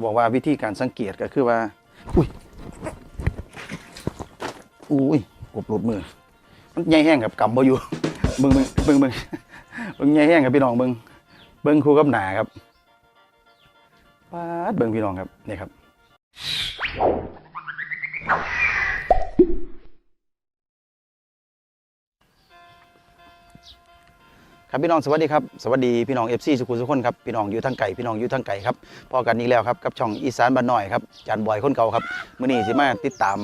เขาบอกว่าวิธีการสังเกตก็คือว่า อุ้ยอุ้ยกบหลุดมือ มันใหญ่แห้งกับกำบ่อยู่มึงมึงมึงมึงมึงใหญ่แห้งกับพี่น้องมึงเบิ้งคู่กับหนาครับปาดเบิ้งพี่น้องครับนี่ครับ ครับพี่น้องสวัสดีครับสวัสดีพี่น้องเอฟซีสุขุมสุขคนครับพี่น้องอยู่ทางไก่พี่น้องอยู่ทางไก่ครับพอกันนี้แล้วครับกับช่องอีสานบ้านน้อยครับจานบอยคนเก่าครับมื้อนี้สิมาติดตาม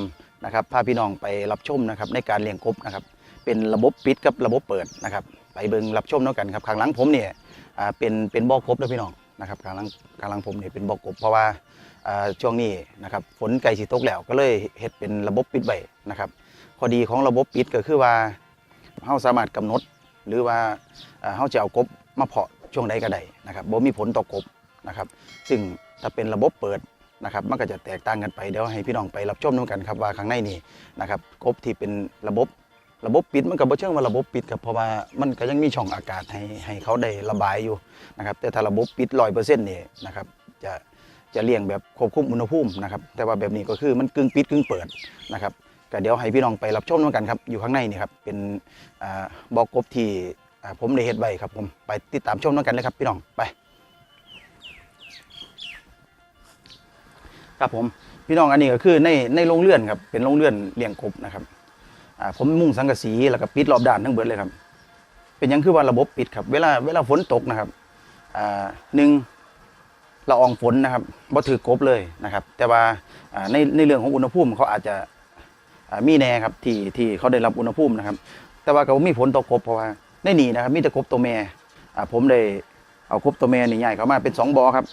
นะครับพาพี่น้องไปรับชมนะครับในการเลี้ยงกบนะครับเป็นระบบปิดกับระบบเปิดนะครับไปเบิ่งรับชมแล้วกันครับข้างหลังผมเนี่ยเป็นเป็นบ่อกบแล้วพี่น้องนะครับข้างหลังข้างหลังผมเนี่ยเป็นบ่อกบ เพราะว่าช่วงนี้นะครับฝนไก่สิตกแล้วก็เลยเฮ็ดเป็นระบบปิดไว้นะครับข้อดีของระบบปิดก็คือว่าเฮาสามารถกำหนด หรือว่าเอ่อเขาจะเอากบมาเพาะช่วงใดก็ได้นะครับบ่มีผลต่อกบนะครับซึ่งถ้าเป็นระบบเปิดนะครับมันก็จะแตกต่างกันไปเดี๋ยวให้พี่น้องไปรับชมด้วยกันครับว่าข้างในนี่นะครับกบที่เป็นระบบระบบปิดมันก็บ่เชิงว่าระบบปิดครับเพราะว่ามันก็ยังมีช่องอากาศให้ให้เขาได้ระบายอยู่นะครับแต่ถ้าระบบปิดร้อยเปอร์เซ็นต์นี่นะครับจะจะเลี้ยงแบบควบคุมอุณหภูมินะครับแต่ว่าแบบนี้ก็คือมันกึ่งปิดกึ่งเปิดนะครับ ก็เดี๋ยวให้พี่น้องไปรับชมด้วยกันครับ อยู่ข้างในนี่ครับ เป็นบอกกบที่ผมได้เฮ็ดไว้ครับผม ไปติดตามชมน้วยกันเลยครับ พี่น้อง ไป ครับผม พี่น้องอันนี้ก็คือในในโรงเรือนครับ เป็นโรงเรือนเลี้ยงกบนะครับผมมุ่งสังกะสีแล้วก็ปิดรอบด้านทั้งเบิดเลยครับ เป็นยังคือว่าระบบปิดครับ เวลาเวลาฝนตกนะครับหนึ่งละอองฝนนะครับบ่ถือกบเลยนะครับ แต่ว่าในในเรื่องของอุณหภูมิเขาอาจจะ มีแน่ครับที่ที่เขาได้รับอุณหภูมินะครับ แต่ว่าก็บ่มีผลต่อกบเพราะว่าในนี่นะครับมีแต่กบตัวแม่อ่ผมได้เอากบตัวแม่นี่ใหญ่เข้ามาเป็นสองบอครับ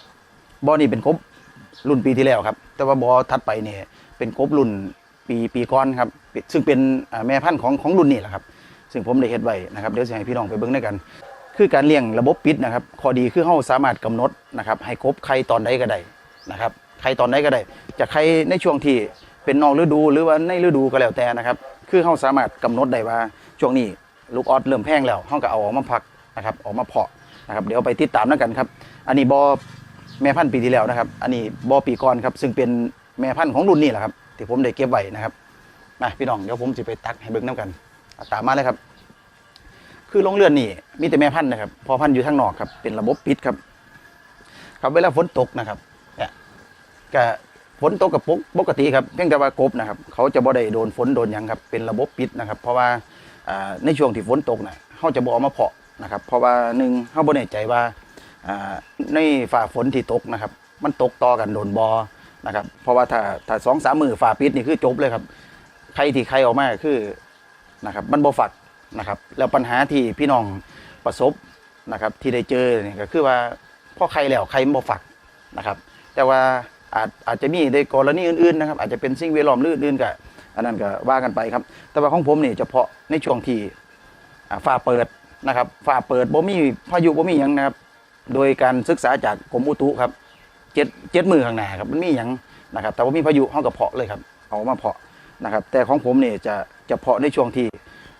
บอนี่เป็นกบรุ่นปีที่แล้วครับ แต่ว่าบอถัดไปเนี่ยเป็นกบรุ่นปีปีก่อนครับซึ่งเป็นแม่พันธุ์ของของรุ่นนี้แหละครับ ซึ่งผมได้เฮ็ดไว้นะครับเดี๋ยวจะให้พี่น้องไปเบิ่งด้วยกัน คือการเลี้ยงระบบปิดนะครับข้อดีคือเฮาสามารถกำหนดนะครับให้กบไข่ตอนใดก็ได้นะครับไข่ตอนใดก็ได้จะไข่ในช่วงที่ เป็นนอกฤดูหรือว่าในฤดูก็แล้วแต่นะครับ คือเฮาสามารถกำหนดได้ว่าช่วงนี้ลูกออดเริ่มแพงแล้วเฮาก็เอาออกมาพักนะครับออกมาเพาะนะครับเดี๋ยวไปติดตามแล้วกันครับ อันนี้บอแม่พันธุ์ปีที่แล้วนะครับ อันนี้บอปีก่อนครับซึ่งเป็นแม่พันธุ์ของรุ่นนี้แหละครับที่ผมได้เก็บไว้นะครับมาพี่น้องเดี๋ยวผมจะไปตักให้เบิ่งน้ำกันตามมาเลยครับ คือโรงเรือนนี่มีแต่แม่พันธุ์นะครับพอพันธุ์อยู่ทางนอกครับเป็นระบบปิดครับ ครับเวลาฝนตกนะครับเนี่ยก็ ฝนตกกับปกปกติครับเพียงแต่ว่ากบนะครับ เขาจะบ่ได้โดนฝนโดนหยังครับเป็นระบบปิดนะครับ เพราะว่าอ่าในช่วงที่ฝนตกนะเขาจะบ่เอามาเพาะนะครับ เพราะว่าหนึ่งเขาบ่แน่ใจว่าอ่าในฝ่าฝนที่ตกนะครับ มันตกต่อกันโดนบอนะครับ เพราะว่าถ้าถ้าสองสามมือฝ่าปิดนี่คือจบเลยครับใครที่ใครออกมาคือนะครับมันบ่ฝักนะครับ แล้วปัญหาที่พี่น้องประสบนะครับ ที่ได้เจอเนี่ยก็คือว่าพ่อใครแล้วใครบ่ฝักนะครับ แต่ว่า อาจอาจจะมีในกรณีอื่นๆนะครับอาจจะเป็นสิ่งแวดล้อมหรืออื่นๆก็อันนั้นก็ว่ากันไปครับ แต่ว่าของผมนี่เฉพาะในช่วงที่อ่าเปิดนะครับฟ้าเปิดบ่มีพายุบ่มีหยังนะครับโดยการศึกษาจากกรมอุตุครับเจ็ดเจ็ดมือข้างหน้าครับมันมีหยังนะครับ แต่ว่ามีพายุห้องกับเพาะเลยครับเอามาเพาะนะครับ แต่ของผมเนี่ยจะจะเพาะในช่วงที่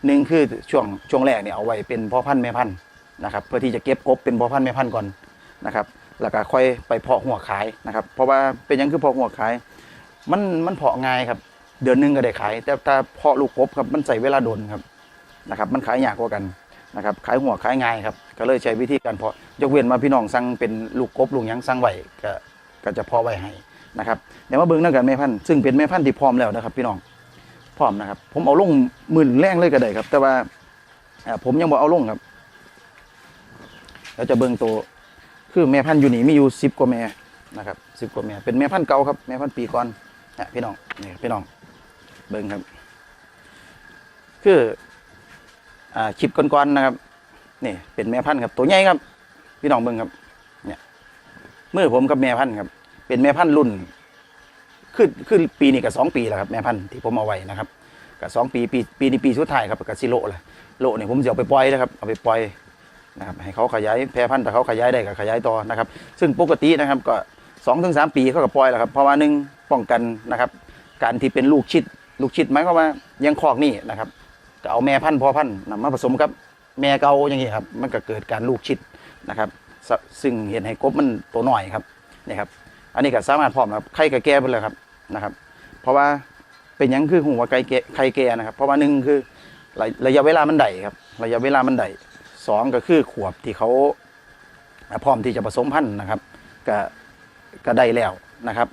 หนึ่งคือช่วงช่วงแรกเนี่ยเอาไว้เป็นพ่อพันธุ์แม่พันธุ์นะครับ เพื่อที่จะเก็บกบเป็นพ่อพันธุ์แม่พันธุ์ก่อนนะครับ แล้วก็ค่อยไปเพาะหัวขายนะครับ เพราะว่าเป็นยังคือเพาะหัวขาย มันมันเพาะง่ายครับ เดือนหนึงก็ได้ขาย แต่ถ้าเพาะลูกกบครับมันใส่เวลาโดนครับนะครับ มันขายยากกว่ากันนะครับขายหัวขายง่ายครับก็เลยใช้วิธีการเพาะยกเว้นมาพี่น้องสั่งเป็นลูกกบลูกยังสั่งไหวก็ก็จะเพาะไว้ให้นะครับเดี๋ยวมาเบิ่งนำกันแม่พันธุ์ซึ่งเป็นแม่พันธุ์ที่พร้อมแล้วนะครับ พี่น้องพร้อมนะครับ ผมเอาลงหมื่นแรงเลยก็ได้ครับ แต่ว่าผมยังบ่เอาลงครับเราจะเบิ่งตัว คือแม่พันธุ์อยู่นี่มีอยู่สิบกว่าแม่นะครับสิบกว่าแม่เป็นแม่พันธุ์เก่าครับแม่พันธุ์ปีก่อนนี่ยพี่น้องนี่พี่น้องเบิ่งครับ คืออ่าคลิปก่อนๆนะครับนี่เป็นแม่พันธุ์ครับตัวใหญ่ครับ พี่น้องเบิ่งครับเนี่ยเมื่อผมกับแม่พันธุ์ครับ เป็นแม่พันธุ์รุ่นคือคือปีนี้กับสองปีแล้วครับแม่พันธุ์ที่ผมเอาไว้นะครับกับสองปีปีปีนี้ปีสุดท้ายครับกับซิโลเลยโลเนี่ยผมจะเอาไปปล่อยนะครับเอาไปปล่อย นะครับให้เขาขยายแพร่พันธุ์แต่เขาขยายได้ก็ขยายต่อนะครับ ซึ่งปกตินะครับก็สองถึงสามปีเขาก็ปล่อยแล้วครับเพราะว่าหนึ่งป้องกันนะครับ การที่เป็นลูกชิด ลูกชิดหมายความว่ายังคอกนี่นะครับก็เอาแม่พันธุ์พ่อพันธุ์นำมาผสมกับแม่เก่าอย่างนี้ครับมันก็เกิดการลูกชิดนะครับ ซึ่งเห็นให้กบมันตัวหน่อยครับนี่ครับ อันนี้ก็สามารถพร้อมนะครับไข่ก็แก่ไปเลยครับนะครับ เพราะว่าเป็นยังคือหัวไก่แก่ไข่แก่นะครับ เพราะว่าหนึ่งคือระระยะเวลามันได้ครับ ระยะเวลามันได้ สองก็คือขวบที่เขาพร้อมที่จะผสมพันธุ์นะครับก็ก็ได้แล้วนะครับ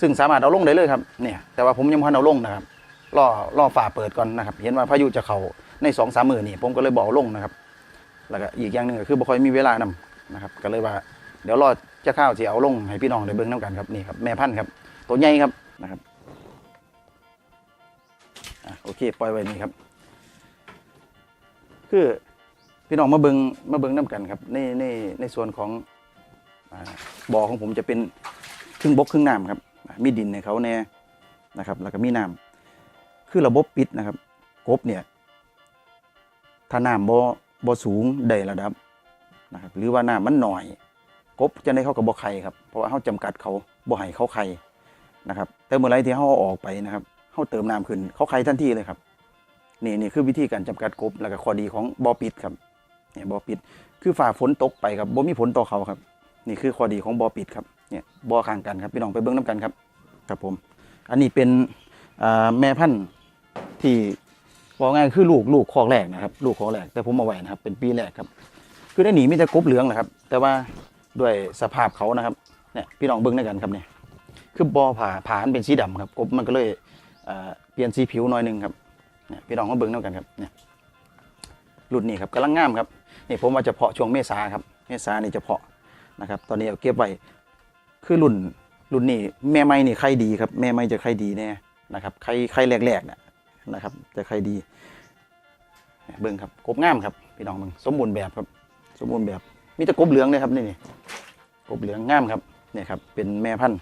ซึ่งสามารถเอาลงได้เลยครับเนี่ยแต่ว่าผมยังพันเอาลงนะครับรอรอฝ่าเปิดก่อนนะครับเห็นว่าพายุจะเข้าในสองสามมือนี่ผมก็เลยบอกเอาลงนะครับ แล้วก็อีกอย่างหนึ่งก็คือบ่ค่อยมีเวลานำนะครับ ก็เลยว่า เดี๋ยวรอจะข้าวสิเอาลงให้พี่น้องได้เบิ่งน้ำกันครับนี่ครับแม่พันธุ์ครับ ตัวใหญ่ครับนะครับอโอเคปล่อยไว้นี่ครับ คือ พี่น้องมาเบิงมาเบิงน้ำกันครับในในในส่วนของอบ่อของผมจะเป็นครึ่งบกครึ่งน้ำครับ มีดินในเขาแน่นะครับ แล้วก็มีน้ำคือระบบปิดนะครับกบเนี่ยถ้าน้ำบ่บ่สูงได้ระดับนะครับ หรือว่าน้ำมันหน่อย กบจะได้เข้ากับบ่อไข่ครับเพราะว่าเขาจำกัดเขาบ่อให้เขาไข่นะครับ แต่เมื่อไรที่เขาอาออกไปนะครับเขาเติมน้ำขึ้นเขาไข่ทันทีเลยครับนี่นี่คือวิธีการจำกัดกบ แล้วก็ข้อดีของบ่อปิดครับ เนี่ยบ่อปิด คือฝ่าฝนตกไปครับบ่มีผลต่อเขาครับ นี่คือข้อดีของบ่อปิดครับเนี่ยบ่อข้างกันครับพี่น้องไปเบิ้งน้ำกันครับครับผม อันนี้เป็นแม่พันธุ์ที่บอกง่ายคือลูกลูกคอกแรกนะครับ ลูกคอกแรกแต่ผมเอาไว้นะครับ เป็นปีแรกครับ คือได้หนีมีแต่กบเหลืองแหละครับ แต่ว่าด้วยสภาพเขานะครับเนี่ยพี่น้องเบิ้งด้วยกันครับเนี่ยคือบอผ่าผ่านเป็นสีดำครับกบมันก็เลยเปลี่ยนสีผิวหน่อยหนึงครับเนี่ยพี่น้องมาเบิ้งด้วยกันครับเนี่ยรุ่นนี้ครับกำลังงามครับ นี่ผมว่าจะเพาะช่วงเมษาครับ เมษานี่จะเพาะนะครับ ตอนนี้เอาเก็บไว้คือรุ่นรุ่นนี้แม่ไม้นี่ไข่ดีครับ แม่ไม้จะไข่ดีแน่นะครับไข่ไข่แรกๆเนี่ยนะครับ จะไข่ดีเบิ้งครับกบงามครับพี่น้องเบิ้งสมบูรณ์แบบครับ สมบูรณ์แบบมีแต่กบเหลืองเลยครับนี่นี่กบเหลืองงามครับเนี่ยครับเป็นแม่พันธุ์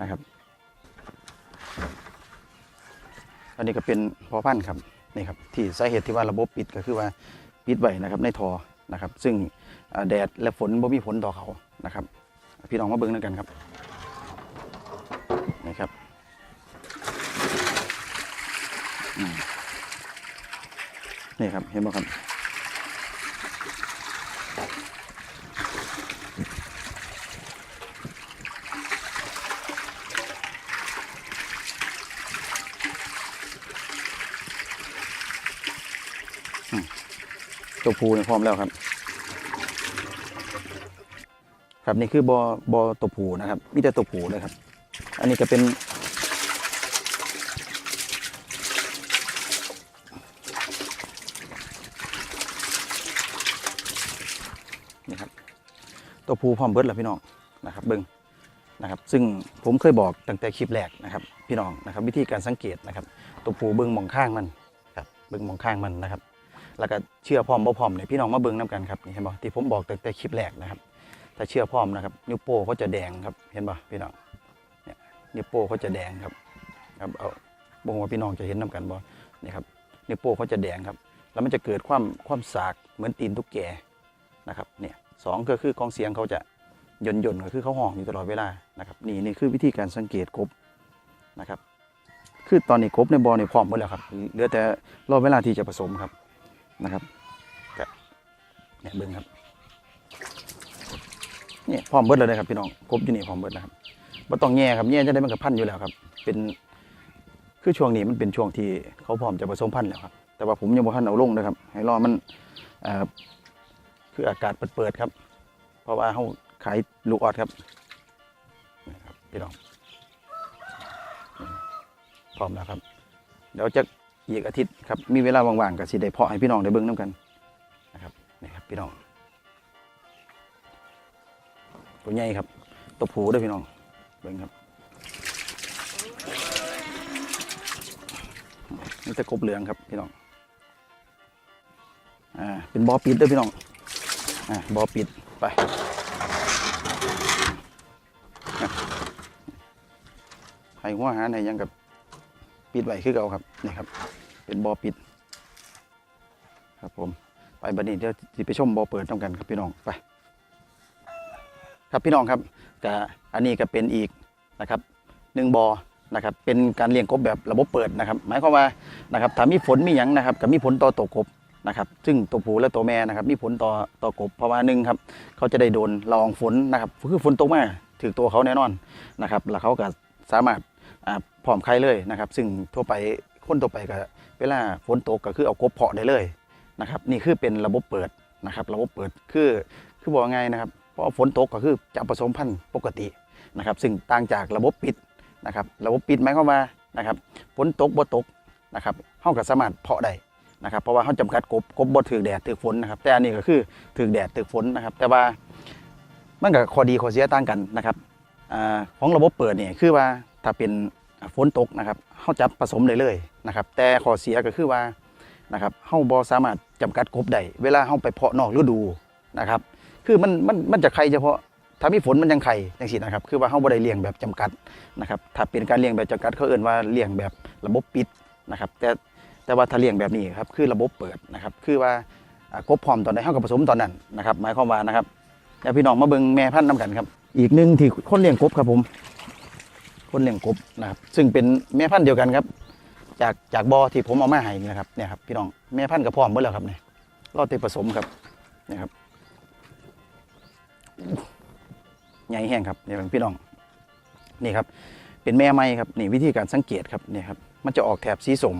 นะครับอันนี้ก็เป็นพ่อพันธุ์ครับนี่ครับที่สาเหตุที่ว่าระบบปิดก็คือว่า ปิดไว้นะครับในทอนะครับ ซึ่งแดดและฝนบ่มีผลต่อเขานะครับ พี่น้องมาเบิ้งด้วยกันครับนะครับนี่ครับเห็นไหมครับ ตัวผูนี่พร้อมแล้วครับ ครับนี่คือบอบอตัวผูนะครับมีแต่ตัวผูเลยครับ อันนี้ก็เป็น นี่ครับ ตัวผูพร้อมเบิร์ดแล้วพี่น้องนะครับ เบิ้งนะครับ ซึ่งผมเคยบอกตั้งแต่คลิปแรกนะครับ พี่น้องนะครับ วิธีการสังเกตนะครับ ตัวผูเบิ้งมองข้างมันครับเบิ้งมองข้างมันนะครับ แล้วก็เชื่อพร้อมบ่พร้อมเนี่ยพี่น้องมาเบิ่งน้กันครับนี่เห็นบ่ที่ผมบอกตั้งแต่คลิปแรกนะครับ ถ้าเชื่อพร้อมนะครับนิ้วโป้เขาจะแดงครับเห็นบ่พี่น้องเนี่ยนิ้วโป้เขาจะแดงครับครับเอาบ่ฮู้ว่าพี่น้องจะเห็นน้กันบ่นี่ครับนิ้วโป้เขาจะแดงครับ แล้วมันจะเกิดความความสากเหมือนตีนตุ๊กแกนะครับเนี่ยสองก็คือกองเสียงเขาจะย่นย่นก็คือเขาห้องอยู่ตลอดเวลานะครับนี่นี่คือวิธีการสังเกตกบนะครับ คือตอนนี้กบในบ่อนี่พร้อมหมดแล้วครับเหลือแต่รอเวลาที่จะผสมครับ นะครับก็เนี่ยเบิ้งครับเนี่ยพร้อมเบิดเลยนะครับพี่น้องครบอยู่นี่พร้อมเบิดนะครับบ่ต้องแง่ครับแง่จะได้มันกับพันธุ์อยู่แล้วครับ เป็นคือช่วงนี้มันเป็นช่วงที่เขาพร้อมจะผสมพันธุ์แล้วครับ แต่ว่าผมยังบ่ทันเอาลงนะครับ ให้รอมันเอ่อคืออากาศเปิดๆครับ เพราะว่าเขาขายลูกออดครับนี่ครับพี่น้องนี่พร้อมแล้วครับเดี๋ยวจะ อีกอาทิตย์ครับมีเวลาว่างๆก็สิได้เพาะให้พี่น้องได้เบิ่งน้ำกันนะครับนี่ครับพี่น้อง ตัวใหญ่ครับตัวผูด้วยพี่น้องเบิ่งครับนี่จะกบเหลืองครับพี่น้องอ่าเป็นบอปิดด้วยพี่น้องอ่าบอปิดไปให้หัวหาให้หยังกับปิดไว้คือเก่าครับนี่ครับ เป็นบ่อปิด ครับผม ไปบัดนี้เดี๋ยวสิไปชมบ่อเปิดต้องกันครับพี่น้องไป ครับพี่น้องครับก็อันนี้ก็เป็นอีกนะครับหนึ่งบ่อนะครับเป็นการเลี้ยงกบแบบระบบเปิดนะครับ หมายความว่านะครับถ้ามีฝนมีหยังนะครับก็มีผลต่อตัวกบนะครับ ซึ่งตัวผู้และตัวแม่นะครับ มีผลต่อต่อกบเพราะว่าหนึ่งครับ เขาจะได้โดนละอองฝนนะครับคือฝนตกมาถือตัวเขาแน่นอนนะครับ แล้วเขาก็สามารถอ่าพร้อมไข่เลยนะครับ ซึ่งทั่วไป คนทั่วไปก็เวลาฝนตกก็คือเอากบเพาะได้เลยนะครับนี่คือเป็นระบบเปิดนะครับ ระบบเปิดคือคือบอกไงนะครับเพราะฝนตกก็คือจะผสมพันธุ์ปกตินะครับ ซึ่งต่างจากระบบปิดนะครับ ระบบปิดหมายความว่านะครับฝนตกบ่ตกนะครับเฮาก็สามารถเพาะได้นะครับเพราะว่าเฮาจำกัดกบกบบ่ถือแดดถือฝนนะครับ แต่อันนี้ก็คือถือแดดถือฝนนะครับ แต่ว่ามันก็ข้อดีข้อเสียต่างกันนะครับอของระบบเปิดเนี่ยคือว่าถ้าเป็น ฝนตกนะครับเฮาจับผสมได้เลยนะครับ แต่ข้อเสียก็คือว่านะครับเฮาบ่สามารถจำกัดกบได้เวลาเฮาไปเพาะนอกฤดูนะครับ คือมันมันมันจะไข่เฉพาะถ้ามีฝนมันยังไข่จังซี่นะครับ คือว่าเฮาบ่ได้เลี้ยงแบบจำกัดนะครับ ถ้าเป็นการเลี้ยงแบบจำกัดเขาเอิ้นว่าเลี้ยงแบบระบบปิดนะครับ แต่แต่ว่าถ้าเลี้ยงแบบนี้ครับคือระบบเปิดนะครับ คือว่ากบพร้อมตอนใดเฮาก็ผสมตอนนั้นนะครับ หมายความว่านะครับเดี๋ยวพี่น้องมาเบิ่งแม่พันธุ์นํกันครับ อีกหนึ่งที่คนเลี้ยงกบครับผม คนเลี้ยงกบนะครับ ซึ่งเป็นแม่พันธุ์เดียวกันครับ จากจากบ่อที่ผมเอามาให้นี่นะครับเนี่ยครับพี่น้องแม่พันธุ์ก็พร้อมเบิดแล้วครับเนี่ยรอแต่ผสมครับเนี่ยครับใหญ่แห้งครับเนี่เป็นพี่น้องนี่ครับ เป็นแม่ไม้ครับนี่วิธีการสังเกตครับเนี่ยครับมันจะออกแถบสีสม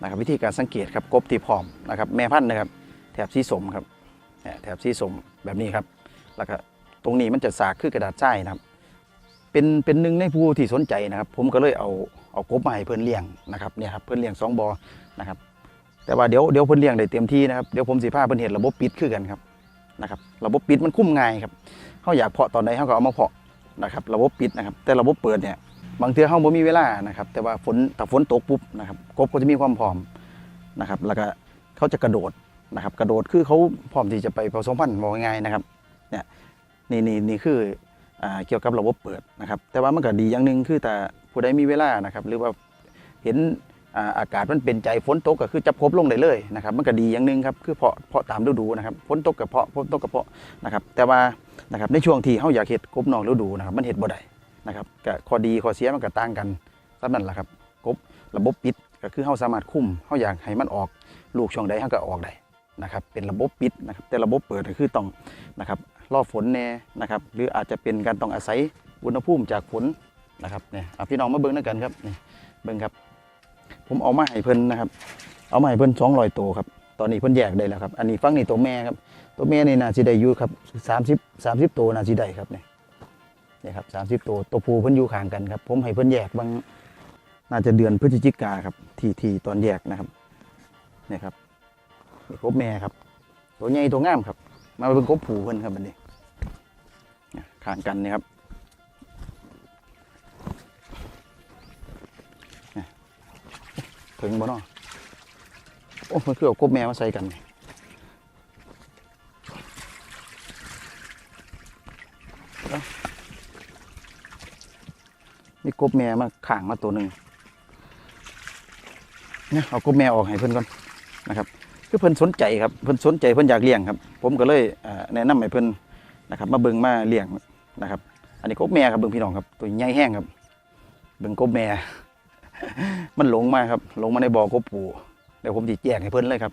นะครับ วิธีการสังเกตครับกบที่พร้อมนะครับ แม่พันธุ์นะครับ แถบสีสมครับแถบสีสมแบบนี้ครับ แล้วก็ตรงนี้มันจะสากคือกระดาษทรายนะครับ เป็นเป็นหนึ่งในผู้ที่สนใจนะครับ ผมก็เลยเอาเอากบมาให้เพื่อนเลี้ยงนะครับเนี่ยครับเพื่อนเลี้ยงสองบอนะครับ แต่ว่าเดี๋ยวเดี๋ยวเพื่อนเลี้ยงได้เต็มที่นะครับเดี๋ยวผมสิพาเพื่อนเห็นระบบปิดคือกันครับนะครับ ระบบปิดมันคุ้มง่ายครับเขาอยากเพาะตอนไหนเขาก็เอามาเพาะนะครับ ระบบปิดนะครับ แต่ระบบเปิดเนี่ยบางเทื่อเขาบ่มีเวลานะครับ แต่ว่าฝนถ้าฝนตกปุ๊บนะครับกบก็จะมีความพร้อมนะครับ แล้วก็เขาจะกระโดดนะครับ กระโดดคือเขาพร้อมที่จะไปผสมพันธุ์บอกง่ายๆนะครับเนี่ยนี่นี่นี่คือ เกี่ยวกับระบบเปิดนะครับ แต่ว่ามันก็ดีอย่างหนึ่งคือแต่ผู้ใดมีเวลานะครับ หรือว่าเห็นอากาศมันเป็นใจฝนตกก็คือจับครบลงได้เลยนะครับ มันก็ดีอย่างหนึ่งครับคือเพาะเพาะตามฤดูนะครับฝนตกกับเพาะฝนตกกับเพาะนะครับ แต่ว่านะครับในช่วงที่เขาอยากเห็ดกบนอกฤดูนะครับ มันเห็ดบ่ได้นะครับก็ข้อดีข้อเสียมันก็ต่างกันสำนั่นแหละครับกบระบบปิดก็คือเขาสามารถคุมเขาอยากให้มันออกลูกช่วงใดเขาก็ออกได้นะครับ เป็นระบบปิดนะครับแต่ระบบเปิดก็คือต้องนะครับ รอฝนแน่นะครับหรืออาจจะเป็นการต้องอาศัยอุณหภูมิจากฝนนะครับเนี่ยเอาพี่น้องมาเบิ่งด้วยกันครับนี่เบิ่งครับ ผมเอามาให้เพิ่นนะครับ เอามาให้เพิ่นสองร้อยตัวครับตอนนี้เพิ่นแยกได้แล้วครับอันนี้ฟังนี่ตัวแม่ครับตัวแม่นี่นาสิได้อยู่ครับสามสิบสามสิบตัวนาสิได้ครับเนี่ยนี่ครับสามสิบตัวตัวผู้เพิ่นอยู่ข้างกันครับ ผมให้เพิ่นแยกบางน่าจะเดือนพฤศจิกาครับที่ที่ตอนแยกนะครับนี่ครับนี่กบแม่ครับ ตัวใหญ่ตัวงามครับ มาเป็นกบผูเพิ่นครับบัดนี้เข้างกันนี่ครับถึงบ่เนาะโอ้มันคือเอากบแม่มาใส่กันนี่มีกบแม่มาข่างมาตัวหนึ่งเนี่ยเอากบแม่ออกให้เพื่อนก่อนนะครับ คือเพื่อนสนใจครับเพื่อนสนใจเพื่อนอยากเลี้ยงครับ ผมก็เลยแนะนำให้เพื่อน นะครับ มาเบิ่งมาเลี้ยงนะครับ อันนี้กบแม่ครับเบิ่งพี่น้องครับ ตัวใหญ่แห้งครับ เบิ่งกบแม่ มันหลงมาครับหลงมาในบ่อกบปูเดี๋ยวผมจะแยกให้เพื่นเลยครับ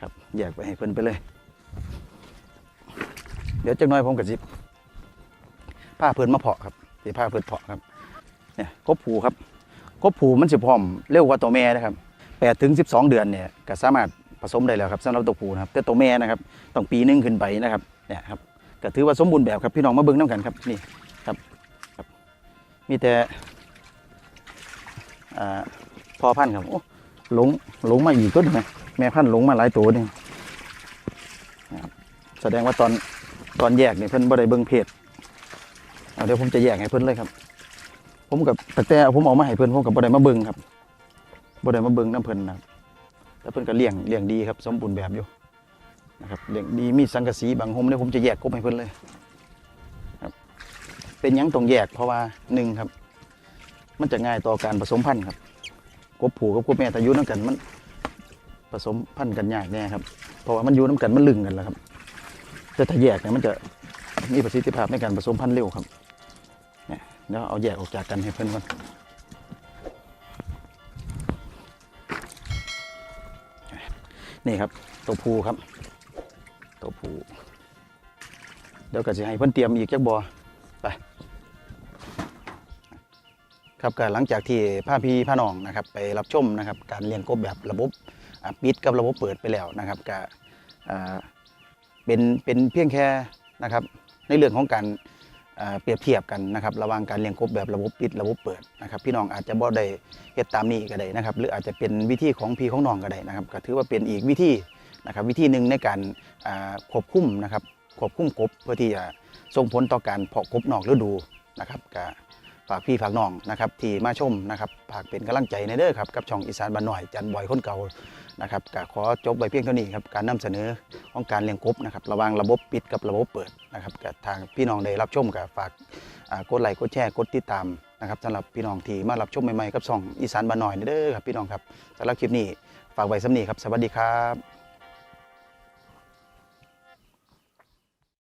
ครับแยกไปให้เพื่นไปเลย เดี๋ยวจักน้อยผมกับจิบผ้าเพื่นมาเพาะครับสิผ้าเพื่นเพาะครับ เนี่ยกบผูครับกบผูมันสิพร้อมเร็วกว่าตัวแม่นะครับแปดถึงสิบสองเดือนเนี่ยก็สามารถผสมได้แล้วครับสำหรับตัวผูนะครับแต่ตัวแม่นะครับต้องปีหนึงขึ้นไปนะครับเนี่ยครับ ก็ถือว่าสมบูรณ์แบบครับพี่น้องมาเบิ่งน้ำกันครับนี่ครับครับ มีแต่อ่าพอพันธุ์ครับโอ้หลงหลงมาอีกก็ไหมแม่พันธุ์หลงมาหลายตัวนี่แสดงว่าตอนตอนแยกเนี่ยเพิ่นบ่ได้เบิ่งเพศเอาเดี๋ยวผมจะแยกให้เพิ่นเลยครับ ผมกับต่แต่ผมเอามาให้เพิ่นผมกับบ่ได้มาเบิ่งครับบ่ได้มาเบิ่งน้ำเพิ่นนะครับแต่เพิ่นก็เลี้ยงเลี้ยงดีครับ สมบูรณ์แบบอยู่ นะครับเลี้ยงดีมีสังกะสีบางโฮมเนี่ยผมจะแยกกบให้เพิ่อนเลยครับเป็นยังต้องแยกเพราะว่าหนึ่งครับ มันจะง่ายต่อการผสมพันธุ์ครับกบผูกับกบแม่แต่ยู่น้ำกันมันผสมพันธุ์กันยากแน่ครับเพราะว่ามันอยู่น้ำกันมันลึงกันแล้วครับแต่ถ้าแยกเนี่ยมันจะมีประสิทธิภาพในการผสมพันธุ์เร็วครับเนี่ยเดี๋ยวเอาแยกออกจากกันให้เพื่อนก่อนนี่ครับตัวผูครับ ตัวผูเดี๋ยวก็จะให้เพื่อนเตรียมอีกจักบอไปครับก็หลังจากที่พาพี่พาน้องนะครับ ไปรับชมนะครับ การเลี้ยงกบแบบระบบปิดกับระบบเปิดไปแล้วนะครับก็เป็นเป็นเพียงแค่นะครับ ในเรื่องของการเปรียบเทียบกันนะครับ ระหว่างการเลี้ยงกบแบบระบบปิดระบบเปิดนะครับ พี่น้องอาจจะบ่ได้เฮ็ดตามนี้ก็ได้นะครับ หรืออาจจะเป็นวิธีของพี่ของน้องก็ได้นะครับ ก็ถือว่าเป็นอีกวิธี นะครับวิธีหนึ่งในการควบคุมนะครับควบคุมกบเพื่อที่จะส่งผลต่อการเพาะกบนอกฤดูนะครับก็ฝากพี่ฝากน้องนะครับที่มาชมนะครับฝากเป็นกำลังใจในเด้อครับกับช่องอีสานบ้านหน่อยจันบอยคนเก่านะครับก็ขอจบไว้เพียงเท่านี้ครับการนำเสนอของการเลี้ยงกบนะครับระว่างระบบปิดกับระบบเปิดนะครับกับทางพี่น้องได้รับชมกับฝากกดไลค์กดแชร์กดติดตามนะครับสำหรับพี่น้องที่มารับชมใหม่ๆกับช่องอีสานบ้านหน่อยเด้อครับพี่น้องครับสำหรับคลิปนี้ฝากไว้สำนีครับสวัสดีครับ